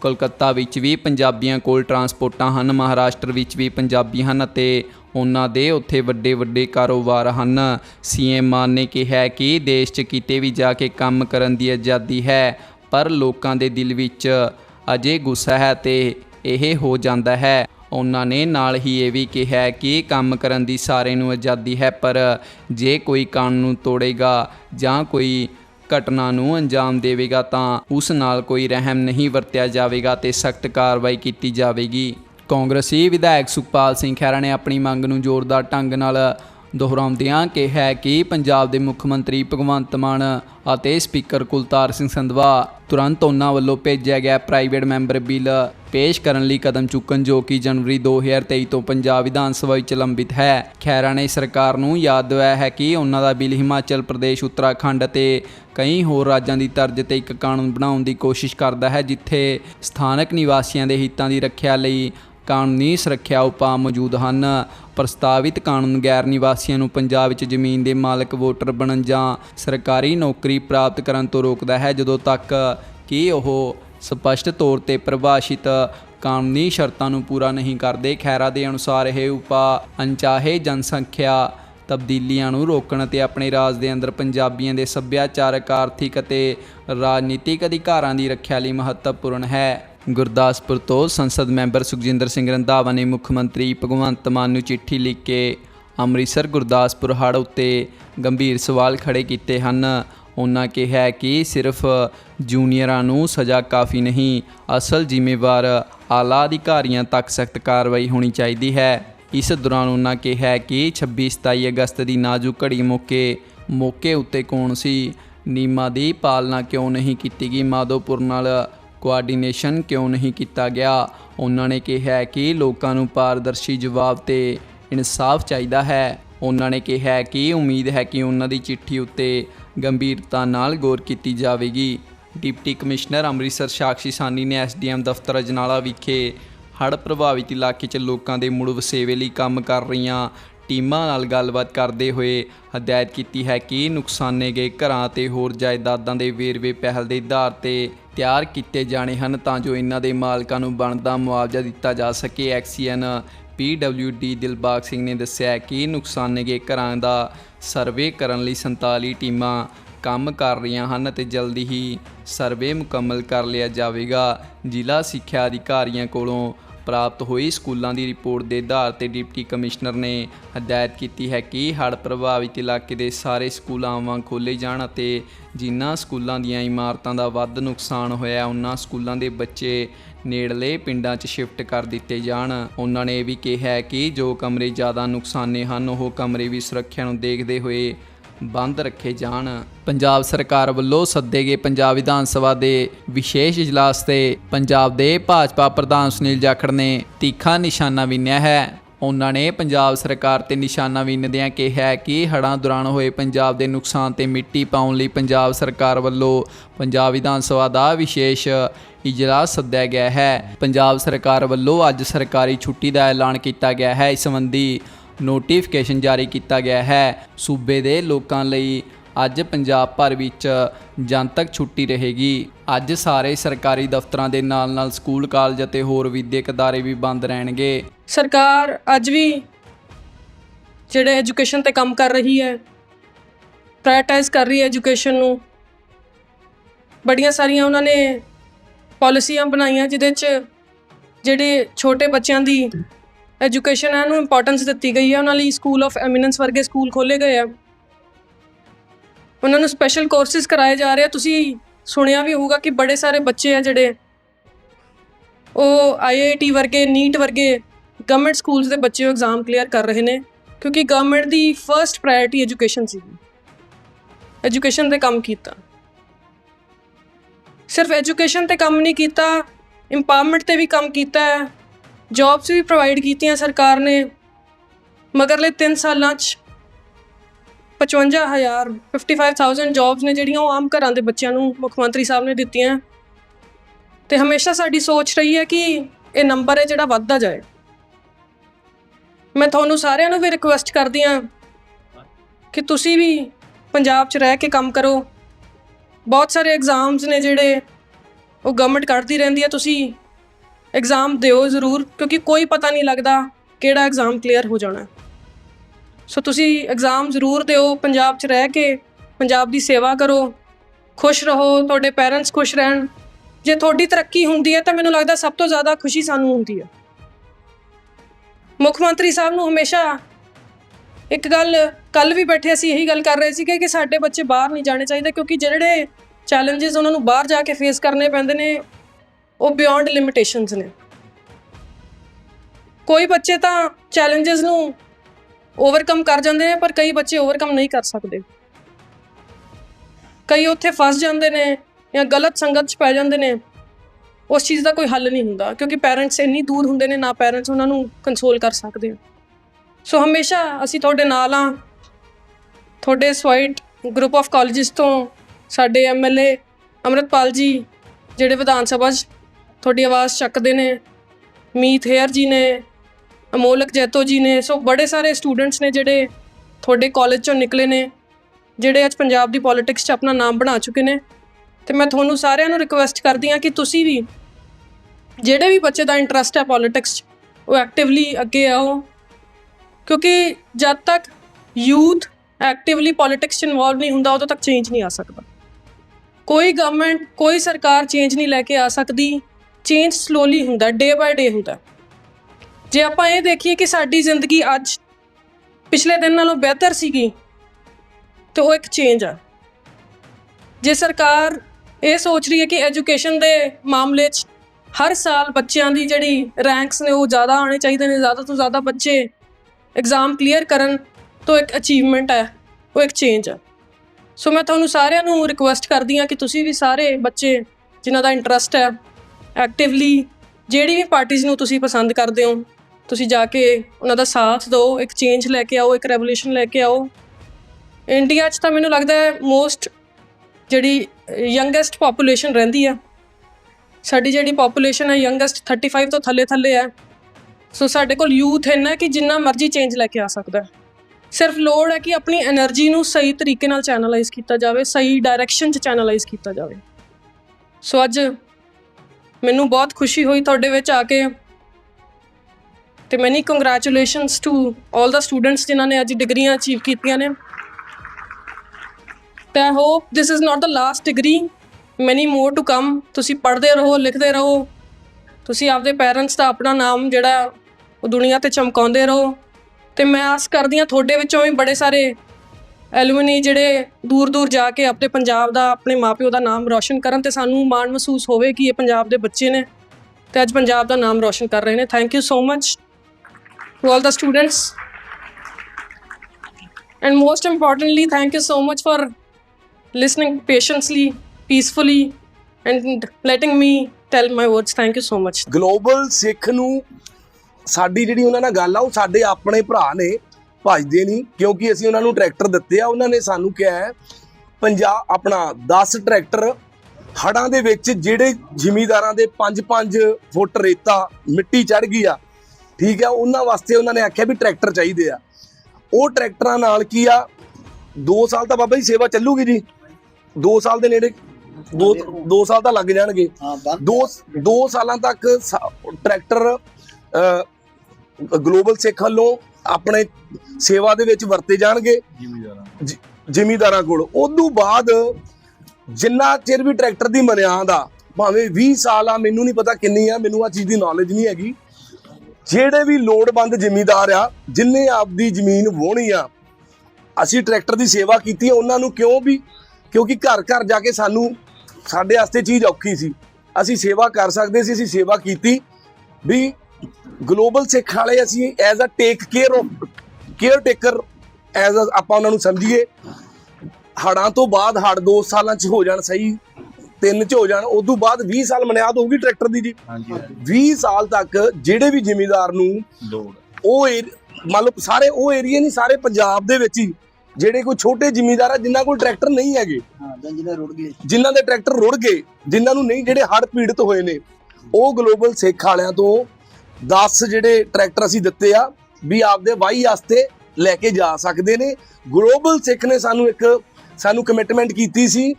ਕੋਲਕਾਤਾ ਵਿੱਚ ਵੀ ਪੰਜਾਬੀਆਂ ਕੋਲ ਟਰਾਂਸਪੋਰਟਾਂ ਹਨ, ਮਹਾਰਾਸ਼ਟਰ ਵਿੱਚ ਵੀ ਪੰਜਾਬੀ ਹਨ ਅਤੇ ਉਹਨਾਂ ਦੇ ਉੱਥੇ ਵੱਡੇ ਵੱਡੇ ਕਾਰੋਬਾਰ ਹਨ। ਸੀਐਮ ਮਾਨ ਨੇ ਕਿਹਾ ਕਿ ਦੇਸ਼ 'ਚ ਕਿਤੇ ਵੀ ਜਾ ਕੇ ਕੰਮ ਕਰਨ ਦੀ ਆਜ਼ਾਦੀ ਹੈ, ਪਰ ਲੋਕਾਂ ਦੇ ਦਿਲ ਵਿੱਚ ਅਜੇ ਗੁੱਸਾ ਹੈ ਤੇ ਇਹ ਹੋ ਜਾਂਦਾ ਹੈ। ਉਹਨਾਂ ਨੇ ਨਾਲ ਹੀ ਇਹ ਵੀ ਕਿਹਾ ਕਿ ਕੰਮ ਕਰਨ ਦੀ ਸਾਰੇ ਨੂੰ ਆਜ਼ਾਦੀ ਹੈ, ਪਰ ਜੇ ਕੋਈ ਕਾਨੂੰਨ ਤੋੜੇਗਾ ਜਾਂ ਕੋਈ ਘਟਨਾ ਨੂੰ ਅੰਜਾਮ ਦੇਵੇਗਾ ਤਾਂ ਉਸ ਨਾਲ ਕੋਈ ਰਹਿਮ ਨਹੀਂ ਵਰਤਿਆ ਜਾਵੇਗਾ ਤੇ ਸਖਤ ਕਾਰਵਾਈ ਕੀਤੀ ਜਾਵੇਗੀ। ਕਾਂਗਰਸੀ ਵਿਧਾਇਕ ਸੁਖਪਾਲ ਸਿੰਘ ਖਹਿਰਾ ਨੇ ਆਪਣੀ ਮੰਗ ਨੂੰ ਜ਼ੋਰਦਾਰ ਢੰਗ ਨਾਲ ਦੁਹਰਾਉਂਦਿਆਂ ਕਿਹਾ ਕਿ ਪੰਜਾਬ ਦੇ ਮੁੱਖ ਮੰਤਰੀ ਭਗਵੰਤ ਮਾਨ ਅਤੇ ਸਪੀਕਰ ਕੁਲਤਾਰ ਸਿੰਘ ਸੰਧਵਾ ਤੁਰੰਤ ਉਹਨਾਂ ਵੱਲੋਂ ਭੇਜਿਆ ਗਿਆ ਪ੍ਰਾਈਵੇਟ ਮੈਂਬਰ ਬਿੱਲ ਪੇਸ਼ ਕਰਨ ਲਈ ਕਦਮ ਚੁੱਕਣ ਜੋ ਕਿ ਜਨਵਰੀ 2023 ਤੋਂ ਪੰਜਾਬ ਵਿਧਾਨ ਸਭਾ ਵਿੱਚ ਲੰਬਿਤ ਹੈ। ਖੈਰਾ ਨੇ ਸਰਕਾਰ ਨੂੰ ਯਾਦ ਦਿਵਾਇਆ ਹੈ ਕਿ ਉਹਨਾਂ ਦਾ ਬਿੱਲ ਹਿਮਾਚਲ ਪ੍ਰਦੇਸ਼, ਉੱਤਰਾਖੰਡ ਅਤੇ ਕਈ ਹੋਰ ਰਾਜਾਂ ਦੀ ਤਰਜ਼ ਤੇ ਇੱਕ ਕਾਨੂੰਨ ਬਣਾਉਣ ਦੀ ਕੋਸ਼ਿਸ਼ ਕਰਦਾ ਹੈ, ਜਿੱਥੇ ਸਥਾਨਕ ਨਿਵਾਸੀਆਂ ਦੇ ਹਿੱਤਾਂ ਦੀ ਰੱਖਿਆ ਲਈ ਕਾਨੂੰਨੀ ਸੁਰੱਖਿਆ ਉਪਾਅ ਮੌਜੂਦ ਹਨ। ਪ੍ਰਸਤਾਵਿਤ ਕਾਨੂੰਨ ਗੈਰ ਨਿਵਾਸੀਆਂ ਨੂੰ ਪੰਜਾਬ ਵਿੱਚ ਜ਼ਮੀਨ ਦੇ ਮਾਲਕ, ਵੋਟਰ ਬਣਨ ਜਾਂ ਸਰਕਾਰੀ ਨੌਕਰੀ ਪ੍ਰਾਪਤ ਕਰਨ ਤੋਂ ਰੋਕਦਾ ਹੈ, ਜਦੋਂ ਤੱਕ ਕਿ ਉਹ ਸਪਸ਼ਟ ਤੌਰ ਤੇ ਪਰਿਭਾਸ਼ਿਤ ਕਾਨੂੰਨੀ ਸ਼ਰਤਾਂ ਨੂੰ ਪੂਰਾ ਨਹੀਂ ਕਰਦੇ। ਖੈਰਾ ਦੇ ਅਨੁਸਾਰ ਇਹ ਉਪਾਅ ਅਣਚਾਹੇ ਜਨਸੰਖਿਆ ਤਬਦੀਲੀਆਂ ਨੂੰ ਰੋਕਣ ਅਤੇ ਆਪਣੇ ਰਾਜ ਦੇ ਅੰਦਰ ਪੰਜਾਬੀਆਂ ਦੇ ਸੱਭਿਆਚਾਰਕ, ਆਰਥਿਕ ਅਤੇ ਰਾਜਨੀਤਿਕ ਅਧਿਕਾਰਾਂ ਦੀ ਰੱਖਿਆ ਲਈ ਮਹੱਤਵਪੂਰਨ ਹੈ। ਗੁਰਦਾਸਪੁਰ ਤੋਂ ਸੰਸਦ ਮੈਂਬਰ ਸੁਖਜਿੰਦਰ ਸਿੰਘ ਰੰਧਾਵਾ ਨੇ ਮੁੱਖ ਮੰਤਰੀ ਭਗਵੰਤ ਮਾਨ ਨੂੰ ਚਿੱਠੀ ਲਿਖ ਕੇ ਅੰਮ੍ਰਿਤਸਰ ਗੁਰਦਾਸਪੁਰ ਹੜ੍ਹ ਉੱਤੇ ਗੰਭੀਰ ਸਵਾਲ ਖੜੇ ਕੀਤੇ ਹਨ। ਉਹਨਾਂ ਕਿਹਾ ਕਿ ਸਿਰਫ ਜੂਨੀਅਰਾਂ ਨੂੰ ਸਜ਼ਾ ਕਾਫੀ ਨਹੀਂ, ਅਸਲ ਜ਼ਿੰਮੇਵਾਰ ਆਲਾ ਅਧਿਕਾਰੀਆਂ ਤੱਕ ਸਖਤ ਕਾਰਵਾਈ ਹੋਣੀ ਚਾਹੀਦੀ ਹੈ। ਇਸ ਦੌਰਾਨ ਉਹਨਾਂ ਕਿਹਾ ਕਿ 26-27 ਅਗਸਤ ਦੀ ਨਾਜ਼ੁਕ ਘੜੀ ਮੌਕੇ ਮੌਕੇ ਉੱਤੇ ਕੌਣ ਸੀ? ਨੀਮਾ ਦੀ ਪਾਲਣਾ ਕਿਉਂ ਨਹੀਂ ਕੀਤੀ ਗਈ? ਮਾਧੋਪੁਰ ਨਾਲ ਕੋਆਰਡੀਨੇਸ਼ਨ ਕਿਉਂ ਨਹੀਂ ਕੀਤਾ ਗਿਆ? ਉਹਨਾਂ ਨੇ ਕਿਹਾ ਕਿ ਲੋਕਾਂ ਨੂੰ ਪਾਰਦਰਸ਼ੀ ਜਵਾਬ ਤੇ ਇਨਸਾਫ ਚਾਹੀਦਾ ਹੈ। ਉਹਨਾਂ ਨੇ ਕਿਹਾ ਕਿ ਉਮੀਦ ਹੈ ਕਿ ਉਹਨਾਂ ਦੀ ਚਿੱਠੀ ਉੱਤੇ ਗੰਭੀਰਤਾ ਨਾਲ ਗੌਰ ਕੀਤੀ ਜਾਵੇਗੀ। ਡਿਪਟੀ ਕਮਿਸ਼ਨਰ ਅੰਮ੍ਰਿਤਸਰ ਸਾਕਸ਼ੀ ਸਾਨੀ ਨੇ ਐਸਡੀਐਮ ਦਫ਼ਤਰ ਅਜਨਾਲਾ ਵਿਖੇ ਹੜ੍ਹ ਪ੍ਰਭਾਵਿਤ ਇਲਾਕੇ 'ਚ ਲੋਕਾਂ ਦੇ ਮੁੜ ਵਸੇਵੇ ਲਈ ਕੰਮ ਕਰ ਰਹੀਆਂ ਟੀਮਾਂ ਨਾਲ ਗੱਲਬਾਤ ਕਰਦੇ ਹੋਏ ਹਦਾਇਤ ਕੀਤੀ ਹੈ ਕਿ ਨੁਕਸਾਨੇ ਗਏ ਘਰਾਂ ਤੇ ਹੋਰ ਜਾਇਦਾਦਾਂ ਦੇ ਵੇਰਵੇ ਪਹਿਲ ਦੇ ਆਧਾਰ ਤੇ ਤਿਆਰ ਕੀਤੇ ਜਾਣੇ ਹਨ ਤਾਂ ਜੋ ਇਹਨਾਂ ਦੇ ਮਾਲਕਾਂ ਨੂੰ ਬਣਦਾ ਮੁਆਵਜ਼ਾ ਦਿੱਤਾ ਜਾ ਸਕੇ। ਐਕਸੀਐਨ ਪੀਡਬਲਯੂਡੀ ਦਿਲਬਾਗ ਸਿੰਘ ਨੇ ਦੱਸਿਆ ਕਿ ਨੁਕਸਾਨੇ ਘਰਾਂ ਦਾ ਸਰਵੇ ਕਰਨ ਲਈ 47 ਟੀਮਾਂ ਕੰਮ ਕਰ ਰਹੀਆਂ ਹਨ ਤੇ ਜਲਦੀ ਹੀ ਸਰਵੇ ਮੁਕੰਮਲ ਕਰ ਲਿਆ ਜਾਵੇਗਾ। ਜ਼ਿਲ੍ਹਾ ਸਿੱਖਿਆ ਅਧਿਕਾਰੀਆਂ ਕੋਲੋਂ ਪ੍ਰਾਪਤ ਹੋਈ। ਸਕੂਲਾਂ ਦੀ ਰਿਪੋਰਟ ਦੇ ਆਧਾਰ ਤੇ ਡਿਪਟੀ ਕਮਿਸ਼ਨਰ ਨੇ ਹਦਾਇਤ ਕੀਤੀ ਹੈ ਕਿ ਹੜ੍ਹ ਪ੍ਰਭਾਵਿਤ ਇਲਾਕੇ ਦੇ ਸਾਰੇ ਸਕੂਲਾਂ ਵਾਂਗ ਖੋਲ੍ਹੇ ਜਾਣ ਅਤੇ ਜਿਨ੍ਹਾਂ ਸਕੂਲਾਂ ਦੀਆਂ ਇਮਾਰਤਾਂ ਦਾ ਵੱਧ ਨੁਕਸਾਨ ਹੋਇਆ ਉਹਨਾਂ ਸਕੂਲਾਂ ਦੇ ਬੱਚੇ ਨੇੜਲੇ ਪਿੰਡਾਂ 'ਚ ਸ਼ਿਫਟ ਕਰ ਦਿੱਤੇ ਜਾਣ। ਉਹਨਾਂ ਨੇ ਇਹ ਵੀ ਕਿਹਾ ਕਿ ਜੋ ਕਮਰੇ ਜ਼ਿਆਦਾ ਨੁਕਸਾਨੇ ਹਨ, ਉਹ ਕਮਰੇ ਵੀ ਸੁਰੱਖਿਆ ਨੂੰ ਦੇਖਦੇ ਹੋਏ ਬੰਦ ਰੱਖੇ ਜਾਣ। ਪੰਜਾਬ ਸਰਕਾਰ ਵੱਲੋਂ ਸੱਦੇ ਗਏ ਪੰਜਾਬ ਵਿਧਾਨ ਸਭਾ ਦੇ ਵਿਸ਼ੇਸ਼ ਇਜਲਾਸ ਤੇ ਪੰਜਾਬ ਦੇ ਭਾਜਪਾ ਪ੍ਰਧਾਨ ਸੁਨੀਲ ਜਾਖੜ ਨੇ ਤੀਖਾ ਨਿਸ਼ਾਨਾ ਵਿੰਨਿਆ ਹੈ। ਉਹਨਾਂ ਨੇ ਪੰਜਾਬ ਸਰਕਾਰ ਤੇ ਨਿਸ਼ਾਨਾ ਵਿੰਨਦਿਆਂ ਕਿਹਾ ਕਿ ਹੜ੍ਹਾਂ ਦੌਰਾਨ ਹੋਏ ਪੰਜਾਬ ਦੇ ਨੁਕਸਾਨ ਤੇ ਮਿੱਟੀ ਪਾਉਣ ਲਈ ਪੰਜਾਬ ਸਰਕਾਰ ਵੱਲੋਂ ਪੰਜਾਬ ਵਿਧਾਨ ਸਭਾ ਦਾ ਵਿਸ਼ੇਸ਼ ਇਜਲਾਸ ਸੱਦਿਆ ਗਿਆ ਹੈ। ਪੰਜਾਬ ਸਰਕਾਰ ਵੱਲੋਂ ਅੱਜ ਸਰਕਾਰੀ ਛੁੱਟੀ ਦਾ ਐਲਾਨ ਕੀਤਾ ਗਿਆ ਹੈ। ਇਸ ਸੰਬੰਧੀ ਨੋਟੀਫਿਕੇਸ਼ਨ ਜਾਰੀ ਕੀਤਾ ਗਿਆ ਹੈ। ਸੂਬੇ ਦੇ ਲੋਕਾਂ ਲਈ ਅੱਜ ਪੰਜਾਬ ਭਰ ਵਿੱਚ ਜਨਤਕ ਛੁੱਟੀ ਰਹੇਗੀ। ਅੱਜ ਸਾਰੇ ਸਰਕਾਰੀ ਦਫ਼ਤਰਾਂ ਦੇ ਨਾਲ-ਨਾਲ ਸਕੂਲ, ਕਾਲਜ ਅਤੇ ਹੋਰ ਵਿਦਿਅਕ ਅਦਾਰੇ ਵੀ ਬੰਦ ਰਹਿਣਗੇ। ਸਰਕਾਰ ਅੱਜ ਵੀ ਜਿਹੜੇ ਐਜੂਕੇਸ਼ਨ ਤੇ ਕੰਮ ਕਰ ਰਹੀ ਹੈ ਪ੍ਰਾਇੋਰਟਾਈਜ਼ ਕਰ ਰਹੀ ਹੈ ਐਜੂਕੇਸ਼ਨ ਨੂੰ। ਬੜੀਆਂ ਸਾਰੀਆਂ ਉਹਨਾਂ ਨੇ ਪਾਲਿਸੀਆਂ ਬਣਾਈਆਂ, ਜਿਹਦੇ 'ਚ ਜਿਹੜੇ ਛੋਟੇ ਬੱਚਿਆਂ ਦੀ ਐਜੂਕੇਸ਼ਨ ਹੈ, ਨੂੰ ਇੰਪੋਰਟੈਂਸ ਦਿੱਤੀ ਗਈ ਹੈ, ਉਹਨਾਂ ਲਈ ਸਕੂਲ ਆਫ ਐਮੀਨੈਂਸ ਵਰਗੇ ਸਕੂਲ ਖੋਲੇ ਗਏ ਆ। ਉਹਨਾਂ ਨੂੰ ਸਪੈਸ਼ਲ ਕੋਰਸਿਸ ਕਰਾਏ ਜਾ ਰਹੇ ਆ। ਤੁਸੀਂ ਸੁਣਿਆ ਵੀ ਹੋਊਗਾ ਕਿ ਬੜੇ ਸਾਰੇ ਬੱਚੇ ਆ ਜਿਹੜੇ, ਉਹ ਆਈਆਈਟੀ ਵਰਗੇ ਨੀਟ ਵਰਗੇ ਗਵਰਨਮੈਂਟ ਸਕੂਲਸ ਦੇ ਬੱਚੇ ਉਹ ਐਗਜ਼ਾਮ ਕਲੀਅਰ ਕਰ ਰਹੇ ਨੇ, ਕਿਉਂਕਿ ਗਵਰਨਮੈਂਟ ਦੀ ਫਰਸਟ ਪ੍ਰਾਇੋਰਟੀ ਐਜੂਕੇਸ਼ਨ ਸੀ। ਐਜੂਕੇਸ਼ਨ ਤੇ ਕੰਮ ਕੀਤਾ। ਸਿਰਫ ਐਜੂਕੇਸ਼ਨ ਤੇ ਕੰਮ ਨਹੀਂ ਕੀਤਾ ਇੰਪਾਵਰਮੈਂਟ ਤੇ ਵੀ ਕੰਮ ਕੀਤਾ ਹੈ। ਜੌਬਸ ਵੀ ਪ੍ਰੋਵਾਈਡ ਕੀਤੀਆਂ ਸਰਕਾਰ ਨੇ, ਮਗਰਲੇ 3 ਸਾਲਾਂ 'ਚ 55000 55000 ਜੌਬਸ ਨੇ ਜਿਹੜੀਆਂ ਉਹ ਆਮ ਘਰਾਂ ਦੇ ਬੱਚਿਆਂ ਨੂੰ ਮੁੱਖ ਮੰਤਰੀ ਸਾਹਿਬ ਨੇ ਦਿੱਤੀਆਂ। ਤੇ ਹਮੇਸ਼ਾ ਸਾਡੀ ਸੋਚ ਰਹੀ ਹੈ ਕਿ ਇਹ ਨੰਬਰ ਹੈ ਜਿਹੜਾ ਵੱਧਦਾ ਜਾਏ। ਮੈਂ ਤੁਹਾਨੂੰ ਸਾਰਿਆਂ ਨੂੰ ਵੀ ਰਿਕੁਐਸਟ ਕਰਦੀ ਹਾਂ ਕਿ ਤੁਸੀਂ ਵੀ ਪੰਜਾਬ 'ਚ ਰਹਿ ਕੇ ਕੰਮ ਕਰੋ। ਬਹੁਤ ਸਾਰੇ ਐਗਜ਼ਾਮਸ ਨੇ ਜਿਹੜੇ ਉਹ ਗਵਰਨਮੈਂਟ ਕੱਢਦੀ ਰਹਿੰਦੀ ਹੈ। ਤੁਸੀਂ ਐਗਜ਼ਾਮ ਦਿਓ ਜ਼ਰੂਰ, ਕਿਉਂਕਿ ਕੋਈ ਪਤਾ ਨਹੀਂ ਲੱਗਦਾ ਕਿਹੜਾ ਐਗਜ਼ਾਮ ਕਲੀਅਰ ਹੋ ਜਾਣਾ। ਸੋ ਤੁਸੀਂ ਐਗਜ਼ਾਮ ਜ਼ਰੂਰ ਦਿਓ, ਪੰਜਾਬ 'ਚ ਰਹਿ ਕੇ, ਪੰਜਾਬ ਦੀ ਸੇਵਾ ਕਰੋ, ਖੁਸ਼ ਰਹੋ, ਤੁਹਾਡੇ ਪੇਰੈਂਟਸ ਖੁਸ਼ ਰਹਿਣ। ਜੇ ਤੁਹਾਡੀ ਤਰੱਕੀ ਹੁੰਦੀ ਹੈ ਤਾਂ ਮੈਨੂੰ ਲੱਗਦਾ ਸਭ ਤੋਂ ਜ਼ਿਆਦਾ ਖੁਸ਼ੀ ਸਾਨੂੰ ਹੁੰਦੀ ਹੈ। ਮੁੱਖ ਮੰਤਰੀ ਸਾਹਿਬ ਨੂੰ ਹਮੇਸ਼ਾ ਇੱਕ ਗੱਲ, ਕੱਲ ਵੀ ਬੈਠੇ ਅਸੀਂ ਇਹੀ ਗੱਲ ਕਰ ਰਹੇ ਸੀਗੇ ਕਿ ਸਾਡੇ ਬੱਚੇ ਬਾਹਰ ਨਹੀਂ ਜਾਣੇ ਚਾਹੀਦੇ, ਕਿਉਂਕਿ ਜਿਹੜੇ ਚੈਲੰਜਸ ਉਹਨਾਂ ਨੂੰ ਬਾਹਰ ਜਾ ਕੇ ਫੇਸ ਕਰਨੇ ਪੈਂਦੇ ਨੇ ਉਹ ਬਿਯੋਂਡ ਲਿਮਿਟੇਸ਼ਨਸ ਨੇ। ਕੋਈ ਬੱਚੇ ਤਾਂ ਚੈਲੰਜਸ ਨੂੰ ਓਵਰਕਮ ਕਰ ਜਾਂਦੇ ਨੇ, ਪਰ ਕਈ ਬੱਚੇ ਓਵਰਕਮ ਨਹੀਂ ਕਰ ਸਕਦੇ। ਕਈ ਉੱਥੇ ਫਸ ਜਾਂਦੇ ਨੇ ਜਾਂ ਗਲਤ ਸੰਗਤ 'ਚ ਪੈ ਜਾਂਦੇ ਨੇ। ਉਸ ਚੀਜ਼ ਦਾ ਕੋਈ ਹੱਲ ਨਹੀਂ ਹੁੰਦਾ, ਕਿਉਂਕਿ ਪੈਰੈਂਟਸ ਇੰਨੀ ਦੂਰ ਹੁੰਦੇ ਨੇ, ਨਾ ਪੈਰੈਂਟਸ ਉਹਨਾਂ ਨੂੰ ਕੰਸੋਲ ਕਰ ਸਕਦੇ ਆ। ਸੋ ਹਮੇਸ਼ਾ ਅਸੀਂ ਤੁਹਾਡੇ ਨਾਲ ਆ ਤੁਹਾਡੇ ਸਵਾਈਟ ਗਰੁੱਪ ਆਫ ਕਾਲਜਸ ਤੋਂ ਸਾਡੇ ਐਮਐਲਏ ਅਮਰਤਪਾਲ ਜੀ, ਜਿਹੜੇ ਵਿਧਾਨ ਸਭਾ 'ਚ ਤੁਹਾਡੀ ਆਵਾਜ਼ ਚੱਕਦੇ ਨੇ, ਮੀਤ ਹੇਅਰ ਜੀ ਨੇ, ਅਮੋਲਕ ਜੈਤੋ ਜੀ ਨੇ, ਸੋ ਬੜੇ ਸਾਰੇ ਸਟੂਡੈਂਟਸ ਨੇ ਜਿਹੜੇ ਤੁਹਾਡੇ ਕਾਲਜ ਚੋਂ ਨਿਕਲੇ ਨੇ, ਜਿਹੜੇ ਅੱਜ ਪੰਜਾਬ ਦੀ ਪੋਲਿਟਿਕਸ 'ਚ ਆਪਣਾ ਨਾਮ ਬਣਾ ਚੁੱਕੇ ਨੇ। ਤੇ ਮੈਂ ਤੁਹਾਨੂੰ ਸਾਰਿਆਂ ਨੂੰ ਰਿਕੁਐਸਟ ਕਰਦੀ ਹਾਂ ਕਿ ਤੁਸੀਂ ਵੀ ਜਿਹੜੇ ਵੀ ਬੱਚੇ ਦਾ ਇੰਟਰਸਟ ਹੈ ਪੋਲਿਟਿਕਸ 'ਚ, ਉਹ ਐਕਟਿਵਲੀ ਅੱਗੇ ਆਓ। ਕਿਉਂਕਿ ਜਦ ਤੱਕ ਯੂਥ ਐਕਟਿਵਲੀ ਪੋਲਿਟਿਕਸ 'ਚ ਇਨਵੋਲਵ ਨਹੀਂ ਹੁੰਦਾ, ਉਦੋਂ ਤੱਕ ਚੇਂਜ ਨਹੀਂ ਆ ਸਕਦਾ। ਕੋਈ ਗਵਰਨਮੈਂਟ ਕੋਈ ਸਰਕਾਰ ਚੇਂਜ ਨਹੀਂ ਲੈ ਕੇ ਆ ਸਕਦੀ। ਚੇਂਜ ਸਲੋਲੀ ਹੁੰਦਾ ਡੇ ਬਾਏ ਡੇ ਹੁੰਦਾ। ਜੇ ਆਪਾਂ ਇਹ ਦੇਖੀਏ ਕਿ ਸਾਡੀ ਜ਼ਿੰਦਗੀ ਅੱਜ ਪਿਛਲੇ ਦਿਨ ਨਾਲੋਂ ਬਿਹਤਰ ਸੀਗੀ, ਤੇ ਉਹ ਇੱਕ ਚੇਂਜ ਆ। ਜੇ ਸਰਕਾਰ ਇਹ ਸੋਚ ਰਹੀ ਹੈ ਕਿ ਐਜੂਕੇਸ਼ਨ ਦੇ ਮਾਮਲੇ 'ਚ ਹਰ ਸਾਲ ਬੱਚਿਆਂ ਦੀ ਜਿਹੜੀ ਰੈਂਕਸ ਨੇ, ਉਹ ਜ਼ਿਆਦਾ ਆਉਣੇ ਚਾਹੀਦੇ ਨੇ, ਜ਼ਿਆਦਾ ਤੋਂ ਜ਼ਿਆਦਾ ਬੱਚੇ ਐਗਜ਼ਾਮ ਕਲੀਅਰ ਕਰਨ, ਤੋਂ ਇੱਕ ਅਚੀਵਮੈਂਟ ਹੈ, ਉਹ ਇੱਕ ਚੇਂਜ ਹੈ ਸੋ ਮੈਂ ਤੁਹਾਨੂੰ ਸਾਰਿਆਂ ਨੂੰ ਰਿਕੁਐਸਟ ਕਰਦੀ ਹਾਂ ਕਿ ਤੁਸੀਂ ਵੀ ਸਾਰੇ ਬੱਚੇ ਜਿਨ੍ਹਾਂ ਦਾ ਇੰਟਰਸਟ ਹੈ ਐਕਟਿਵਲੀ ਜਿਹੜੀ ਵੀ ਪਾਰਟੀਜ਼ ਨੂੰ ਤੁਸੀਂ ਪਸੰਦ ਕਰਦੇ ਹੋ, ਤੁਸੀਂ ਜਾ ਕੇ ਉਹਨਾਂ ਦਾ ਸਾਥ ਦਿਓ, ਇੱਕ ਚੇਂਜ ਲੈ ਕੇ ਆਓ, ਇੱਕ ਰੈਵੋਲੂਸ਼ਨ ਲੈ ਕੇ ਆਓ। ਇੰਡੀਆ 'ਚ ਤਾਂ ਮੈਨੂੰ ਲੱਗਦਾ ਹੈ ਮੋਸਟ ਜਿਹੜੀ ਯੰਗੈਸਟ ਪੋਪੂਲੇਸ਼ਨ ਰਹਿੰਦੀ ਆ। ਸਾਡੀ ਜਿਹੜੀ ਪੋਪੂਲੇਸ਼ਨ ਹੈ ਯੰਗੈਸਟ 35 ਤੋਂ ਥੱਲੇ ਥੱਲੇ ਹੈ। ਸੋ ਸਾਡੇ ਕੋਲ ਯੂਥ ਹੈ ਨਾ ਕਿ ਜਿੰਨਾ ਮਰਜ਼ੀ ਚੇਂਜ ਲੈ ਕੇ ਆ ਸਕਦਾ ਸਿਰਫ ਲੋੜ ਹੈ ਕਿ ਆਪਣੀ એનર્ਜੀ ਨੂੰ ਸਹੀ ਤਰੀਕੇ ਨਾਲ ਚੈਨਲਾਈਜ਼ ਕੀਤਾ ਜਾਵੇ, ਸਹੀ ਡਾਇਰੈਕਸ਼ਨ 'ਚ ਚੈਨਲਾਈਜ਼ ਕੀਤਾ ਜਾਵੇ। ਸੋ ਅੱਜ ਮੈਨੂੰ ਬਹੁਤ ਖੁਸ਼ੀ ਹੋਈ ਤੁਹਾਡੇ ਵਿੱਚ ਆ ਕੇ। ਤੇ many congratulations to 올 the students ਜਿਨ੍ਹਾਂ ਨੇ ਅੱਜ ਡਿਗਰੀਆਂ ਅਚੀਵ ਕੀਤੀਆਂ ਨੇ। ਤੇ I hope this is not the last degree many more to come ਤੁਸੀਂ ਪੜ੍ਹਦੇ ਰਹੋ, ਲਿਖਦੇ ਰਹੋ। ਤੁਸੀਂ ਆਪਦੇ ਪੇਰੈਂਟਸ ਦਾ ਆਪਣਾ ਨਾਮ ਜਿਹੜਾ ਉਹ ਦੁਨੀਆ ਤੇ ਚਮਕਾਉਂਦੇ ਰਹੋ। ਤੇ ਮੈਂ ਆਸ ਕਰਦੀ ਹਾਂ ਤੁਹਾਡੇ ਵਿੱਚੋਂ ਵੀ ਬੜੇ ਸਾਰੇ ਐਲੂਮਨੀ ਜਿਹੜੇ ਦੂਰ ਦੂਰ ਜਾ ਕੇ ਆਪਣੇ ਪੰਜਾਬ ਦਾ ਆਪਣੇ ਮਾਪਿਓ ਦਾ ਨਾਮ ਰੌਸ਼ਨ ਕਰਨ ਤੇ ਸਾਨੂੰ ਮਾਣ ਮਹਿਸੂਸ ਹੋਵੇ ਕਿ ਇਹ ਪੰਜਾਬ ਦੇ ਬੱਚੇ ਨੇ ਤੇ ਅੱਜ ਪੰਜਾਬ ਦਾ ਨਾਮ ਰੌਸ਼ਨ ਕਰ ਰਹੇ ਨੇ। Thank you so much to all the students and most importantly thank you so much for listening patiently peacefully and letting me tell my words. Thank you so much global Sikh ਨੂੰ ਸਾਡੀ ਜਿਹੜੀ ਉਹਨਾਂ ਨਾਲ ਗੱਲ ਆ, ਉਹ ਸਾਡੇ ਆਪਣੇ ਭਰਾ ਨੇ। ਭਜਦੇ ਨਹੀਂ ਕਿਉਂਕਿ ਅਸੀਂ ਉਹਨਾਂ ਨੂੰ ਟਰੈਕਟਰ ਦਿੱਤੇ ਆ। ਉਹਨਾਂ ਨੇ ਸਾਨੂੰ ਕਿਹਾ ਹੈ ਪੰਜਾਬ ਆਪਣਾ 10 ਟਰੈਕਟਰ ਹੜਾਂ ਦੇ ਵਿੱਚ ਜਿਹੜੇ ਜ਼ਿਮੀਦਾਰਾਂ ਦੇ 5-5 ਫੁੱਟ ਰੇਤਾ ਮਿੱਟੀ ਚੜ ਗਈ ਆ ਠੀਕ ਆ ਉਹਨਾਂ ਵਾਸਤੇ ਉਹਨਾਂ ਨੇ ਆਖਿਆ ਵੀ ਟਰੈਕਟਰ ਚਾਹੀਦੇ ਆ। ਉਹ ਟਰੈਕਟਰਾਂ ਨਾਲ ਕੀ ਆ 2 ਸਾਲ ਤਾਂ ਬਾਬਾ ਜੀ ਸੇਵਾ ਚੱਲੂਗੀ ਜੀ। 2 ਸਾਲ ਦੇ ਨੇੜੇ 2 2 ਸਾਲ ਤਾਂ ਲੱਗ ਜਾਣਗੇ। ਹਾਂ ਬੰਦ। ਦੋ ਦੋ ਸਾਲਾਂ ਤੱਕ ਟਰੈਕਟਰ ਗਲੋਬਲ ਸਿੱਖ ਵੱਲੋਂ ਆਪਣੇ ਸੇਵਾ ਦੇ ਵਿੱਚ ਵਰਤੇ ਜਾਣਗੇ। ਜ਼ਿਮੀਦਾਰਾਂ। ਜ਼ਿਮੀਦਾਰਾਂ ਕੋਲ। ਉਦੋਂ ਬਾਅਦ ਜਿੰਨਾ ਚਿਰ ਵੀ ਟਰੈਕਟਰ ਦੀ ਮਨਿਆਦ ਆ ਭਾਵੇਂ 20 ਸਾਲ ਆ ਮੈਨੂੰ ਨਹੀਂ ਪਤਾ ਕਿੰਨੀ ਆ ਮੈਨੂੰ ਆ ਚੀਜ਼ ਦੀ ਨੌਲੇਜ ਨਹੀਂ ਹੈਗੀ। ਜਿਹੜੇ ਵੀ ਲੋੜਵੰਦ ਜ਼ਿਮੀਂਦਾਰ ਆ ਜਿਨਨੇ ਆਪਦੀ ਜ਼ਮੀਨ ਵਾਹੁਣੀ ਆ ਅਸੀਂ ਟਰੈਕਟਰ ਦੀ ਸੇਵਾ ਕੀਤੀ ਹੈ ਉਹਨਾਂ ਨੂੰ ਕਿਉਂ ਵੀ ਕਿਉਂਕਿ ਘਰ ਘਰ ਜਾ ਕੇ ਸਾਨੂੰ ਸਾਡੇ ਵਾਸਤੇ ਚੀਜ਼ ਔਖੀ ਸੀ। ਅਸੀਂ ਸੇਵਾ ਕਰ ਸਕਦੇ ਸੀ ਅਸੀਂ ਸੇਵਾ ਕੀਤੀ ਵੀ ਗਲੋਬਲ ਸਿੱਖ ਵਾਲੇ ਅਸੀਂ as a take care of caretaker as ਆਪਾਂ ਉਹਨਾਂ ਨੂੰ ਸਮਝੀਏ ਹੜਾਂ ਤੋਂ ਬਾਅਦ ਹੜ 2 ਸਾਲਾਂ ਚ ਹੋ ਜਾਣ ਸਹੀ ਤਿੰਨ ਚ ਹੋ ਜਾਣ ਉਸ ਤੋਂ ਬਾਅਦ 20 ਸਾਲ ਮਨਿਆਦ ਹੋਊਗੀ ਟਰੈਕਟਰ ਦੀ ਜੀ। ਹਾਂਜੀ 20 ਸਾਲ ਤੱਕ ਜਿਹੜੇ ਵੀ ਜ਼ਿਮੀਂਦਾਰ ਨੂੰ ਲੋੜ। ਉਹ ਮੰਨ ਲਓ ਸਾਰੇ ਉਹ ਏਰੀਏ ਨਹੀਂ ਸਾਰੇ ਪੰਜਾਬ ਦੇ ਵਿੱਚ ਹੀ ਜਿਹੜੇ ਕੋਈ ਛੋਟੇ ਜ਼ਿਮੀਂਦਾਰ ਆ ਜਿਨ੍ਹਾਂ ਕੋਲ ਟਰੈਕਟਰ ਨਹੀਂ ਹੈਗੇ। ਹਾਂ ਜਾਂ ਜਿਹਨੇ ਰੁੜ ਗਏ। ਜਿਨ੍ਹਾਂ ਦੇ ਟਰੈਕਟਰ ਰੁੜ ਗਏ ਜਿਨ੍ਹਾਂ ਨੂੰ ਨਹੀਂ ਜਿਹੜੇ ਹੜ੍ਹ ਪੀੜਤ ਹੋਏ ਨੇ ਉਹ ਗਲੋਬਲ ਸਿੱਖ ਵਾਲਿਆਂ ਤੋਂ 10 ਜਿਹੜੇ ਟਰੈਕਟਰ ਅਸੀਂ ਦਿੱਤੇ ਆ ਵੀ ਆਪਦੇ ਵਾਹੀ ਵਾਸਤੇ ਲੈ ਕੇ ਜਾ ਸਕਦੇ ਨੇ। ਗਲੋਬਲ ਸਿੱਖ ਨੇ ਸਾਨੂੰ ਇੱਕ ਸਾਨੂੰ ਕਮਿਟਮੈਂਟ ਕੀਤੀ ਸੀ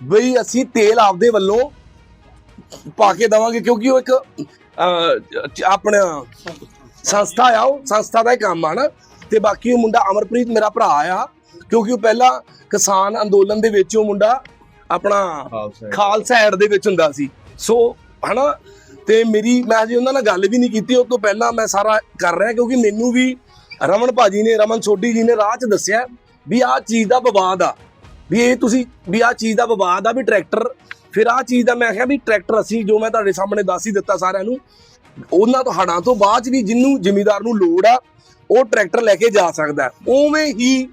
ਬਈ ਅਸੀਂ ਤੇਲ ਆਪਦੇ ਵੱਲੋਂ ਪਾ ਕੇ ਦਵਾਂਗੇ ਕਿਉਂਕਿ ਉਹ ਇੱਕ ਆਪਣਾ ਸੰਸਥਾ ਆ ਉਹ ਸੰਸਥਾ ਦਾ ਹੀ ਕੰਮ ਆ ਨਾ। ਤੇ ਬਾਕੀ ਉਹ ਮੁੰਡਾ ਅਮਰਪ੍ਰੀਤ ਮੇਰਾ ਭਰਾ ਆ ਕਿਉਂਕਿ ਉਹ ਪਹਿਲਾਂ ਕਿਸਾਨ ਅੰਦੋਲਨ ਦੇ ਵਿੱਚ ਉਹ ਮੁੰਡਾ ਆਪਣਾ ਖਾਲਸਾ ਖਾਲਸਾ ਐਡ ਦੇ ਵਿੱਚ ਹੁੰਦਾ ਸੀ। ਸੋ ਹਨਾ ਤੇ ਮੇਰੀ, ਮੈਂ ਜੀ ਉਹਨਾਂ ਨਾਲ ਗੱਲ ਵੀ ਨਹੀਂ ਕੀਤੀ ਉਸ ਤੋਂ ਪਹਿਲਾਂ ਮੈਂ ਸਾਰਾ ਕਰ ਰਿਹਾ, ਕਿਉਂਕਿ ਮੈਨੂੰ ਵੀ ਰਮਨ ਭਾਜੀ ਨੇ, ਰਮਨ ਸੋਢੀ ਜੀ ਨੇ ਰਾਹ 'ਚ ਦੱਸਿਆ ਵੀ ਆਹ ਚੀਜ਼ ਦਾ ਵਿਵਾਦ ਆ, ਵੀ ਇਹ ਤੁਸੀਂ, ਵੀ ਆਹ ਚੀਜ਼ ਦਾ ਵਿਵਾਦ ਆ, ਵੀ ਟਰੈਕਟਰ, ਫਿਰ ਆਹ ਚੀਜ਼ ਦਾ ਮੈਂ ਕਿਹਾ ਵੀ ਟਰੈਕਟਰ ਅਸੀਂ ਜੋ ਮੈਂ ਤੁਹਾਡੇ ਸਾਹਮਣੇ ਦੱਸ ਹੀ ਦਿੱਤਾ ਸਾਰਿਆਂ ਨੂੰ, ਉਹਨਾਂ ਤੋਂ ਹੜਾਂ ਤੋਂ ਬਾਅਦ 'ਚ ਵੀ ਜਿੰਨੂੰ ਜ਼ਿਮੀਦਾਰ ਨੂੰ ਲੋੜ ਆ, ਉਹ ਟਰੈਕਟਰ ਲੈ ਕੇ ਜਾ ਸਕਦਾ ਉਵੇਂ ਹੀ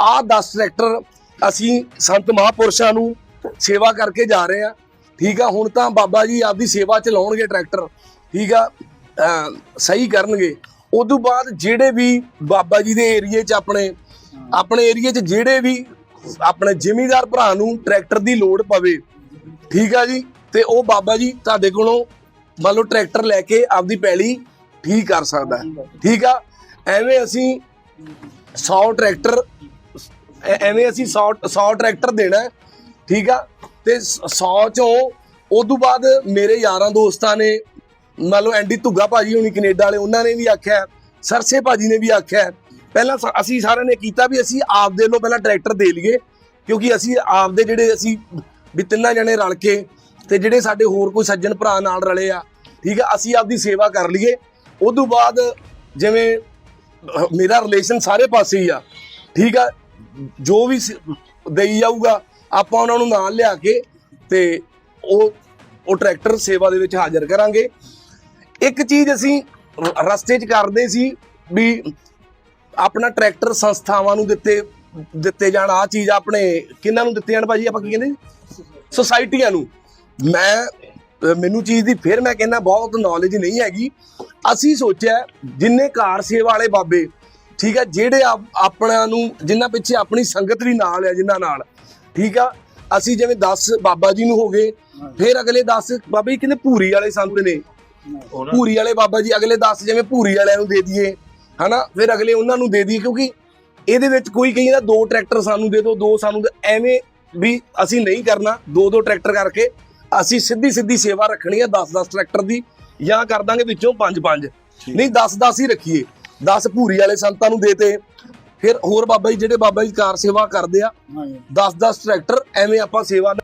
ਆਹ 10 ਟਰੈਕਟਰ ਅਸੀਂ ਸੰਤ ਮਹਾਪੁਰਸ਼ਾਂ ਨੂੰ ਸੇਵਾ ਕਰਕੇ ਜਾ ਰਹੇ ਆ ਠੀਕ ਆ, ਹੁਣ ਤਾਂ ਬਾਬਾ ਜੀ ਆਪਦੀ ਸੇਵਾ ਚ ਲਾਉਣਗੇ ਟਰੈਕਟਰ, ਠੀਕ ਆ ਸਹੀ ਕਰਨਗੇ। ਉਸ ਤੋਂ ਬਾਅਦ ਜਿਹੜੇ ਵੀ ਬਾਬਾ ਜੀ ਦੇ ਏਰੀਏ ਚ ਆਪਣੇ ਆਪਣੇ ਏਰੀਏ ਚ ਜਿਹੜੇ ਵੀ ਆਪਣੇ ਜ਼ਿਮੀਦਾਰ ਭਰਾ ਨੂੰ ਟਰੈਕਟਰ ਦੀ ਲੋੜ ਪਵੇ, ਠੀਕ ਆ ਜੀ, ਤੇ ਉਹ ਬਾਬਾ ਜੀ ਤੁਹਾਡੇ ਕੋਲੋਂ ਮੰਨ ਲਓ ਟਰੈਕਟਰ ਲੈ ਕੇ ਆਪਦੀ ਪੈਲੀ ਠੀਕ ਕਰ ਸਕਦਾ, ਠੀਕ ਆ, ਐਵੇਂ ਅਸੀਂ 100 ਟਰੈਕਟਰ ਐਵੇਂ ਅਸੀਂ 100 100 ਟਰੈਕਟਰ ਦੇਣਾ, ਠੀਕ ਆ ਤੇ 100 ਚੋਂ ਉਦੋਂ ਬਾਅਦ ਮੇਰੇ ਯਾਰਾਂ ਦੋਸਤਾਂ ਨੇ, ਮੰਨ ਲਓ ਐਂਡੀ ਧੁੱਗਾ ਭਾਜੀ ਹੁਣੀ ਕੈਨੇਡਾ ਵਾਲੇ, ਉਹਨਾਂ ਨੇ ਵੀ ਆਖਿਆ, ਸਰਸੇ ਭਾਜੀ ਨੇ ਵੀ ਆਖਿਆ, ਪਹਿਲਾਂ ਸ- ਅਸੀਂ ਸਾਰਿਆਂ ਨੇ ਕੀਤਾ ਵੀ ਅਸੀਂ ਆਪਦੇ ਨੂੰ ਪਹਿਲਾਂ ਟਰੈਕਟਰ ਦੇ ਲਈਏ, ਕਿਉਂਕਿ ਅਸੀਂ ਆਪਦੇ ਜਿਹੜੇ ਅਸੀਂ ਵੀ ਤਿੰਨਾਂ ਜਣੇ ਰਲ ਕੇ ਤੇ ਜਿਹੜੇ ਸਾਡੇ ਹੋਰ ਕੋਈ ਸੱਜਣ ਭਰਾ ਨਾਲ ਰਲੇ ਆ, ਠੀਕ ਆ, ਅਸੀਂ ਆਪਦੀ ਸੇਵਾ ਕਰ ਲਈਏ। ਉਦੋਂ ਬਾਅਦ ਜਿਵੇਂ ਮੇਰਾ ਰਿਲੇਸ਼ਨ ਸਾਰੇ ਪਾਸੇ ਹੀ ਆ, ਠੀਕ ਆ, ਜੋ ਵੀ ਸ- ਦੇਈ ਜਾਊਗਾ ਆਪਾਂ ਉਹਨਾਂ ਨੂੰ ਨਾਲ ਲਿਆ ਕੇ ਤੇ ਉਹ ਉਹ ਟਰੈਕਟਰ ਸੇਵਾ ਦੇ ਵਿੱਚ ਹਾਜ਼ਰ ਕਰਾਂਗੇ। ਇੱਕ ਚੀਜ਼ ਅਸੀਂ ਰਸਤੇ 'ਚ ਕਰਦੇ ਸੀ ਵੀ ਆਪਣਾ ਟਰੈਕਟਰ ਸੰਸਥਾਵਾਂ ਨੂੰ ਦਿੱਤੇ ਦਿੱਤੇ ਜਾਣ। ਆ ਚੀਜ਼ ਆਪਣੇ ਕਿਹਨਾਂ ਨੂੰ ਦਿੱਤੇ ਜਾਣ ਭਾਜੀ ਆਪਾਂ ਕੀ ਕਹਿੰਦੇ? ਸੁਸਾਇਟੀਆਂ ਨੂੰ। ਮੈਂ, ਮੈਨੂੰ ਚੀਜ਼ ਦੀ ਫਿਰ ਮੈਂ ਕਹਿੰਦਾ ਬਹੁਤ ਨੌਲੇਜ ਨਹੀਂ ਹੈਗੀ। ਅਸੀਂ ਸੋਚਿਆ ਜਿੰਨੇ ਕਾਰ ਸੇਵਾ ਵਾਲੇ ਬਾਬੇ, ਠੀਕ ਹੈ, ਜਿਹੜੇ ਆਪ- ਆਪਣਿਆਂ ਨੂੰ ਜਿਨ੍ਹਾਂ ਪਿੱਛੇ ਆਪਣੀ ਸੰਗਤ ਵੀ ਨਾਲ ਹੈ ਜਿਨ੍ਹਾਂ ਨਾਲ ਠੀਕ ਆ? ਅਸੀਂ ਜਿਵੇਂ 10 ਬਾਬਾ ਜੀ ਨੂੰ ਹੋ ਗਏ ਫਿਰ ਅਗਲੇ 10 ਬਾਬਾ ਜੀ ਕਹਿੰਦੇ ਭੂਰੀ ਵਾਲੇ ਸੰਤ ਨੇ। ਭੂਰੀ ਵਾਲੇ ਬਾਬਾ ਜੀ ਅਗਲੇ 10 ਜਿਵੇਂ ਭੂਰੀ ਵਾਲਿਆਂ ਨੂੰ ਦੇ ਦਈਏ ਹਨਾ? ਫਿਰ ਅਗਲੇ ਉਹਨਾਂ ਨੂੰ ਦੇ ਦਈਏ ਕਿਉਂਕਿ ਇਹਦੇ ਵਿੱਚ ਕੋਈ ਕਹਿੰਦਾ ਦੋ ਟਰੈਕਟਰ ਸਾਨੂੰ ਦੇ ਦਿਓ ਦੋ ਸਾਨੂੰ ਐਵੇਂ ਵੀ ਅਸੀਂ ਨਹੀਂ ਕਰਨਾ ਦੋ ਦੋ ਟਰੈਕਟਰ ਕਰਕੇ ਅਸੀਂ ਸਿੱਧੀ ਸਿੱਧੀ ਸੇਵਾ ਰੱਖਣੀ ਹੈ 10 10 ਟਰੈਕਟਰ ਦੀ ਜਾਂ ਕਰ ਦਾਂਗੇ ਵਿੱਚੋਂ 5 5 ਨਹੀਂ 10 10 ਹੀ ਰੱਖੀਏ। 10 ਭੂਰੀ ਵਾਲੇ ਸੰਤਾਂ ਨੂੰ ਦੇਤੇ ਫਿਰ ਹੋਰ ਬਾਬਾ ਜੀ ਜਿਹੜੇ ਬਾਬਾ ਜੀ ਕਾਰ ਸੇਵਾ ਕਰਦੇ ਆ ਹਾਂਜੀ। 10 10 ਟਰੈਕਟਰ ਐਵੇਂ ਆਪਾਂ ਸੇਵਾ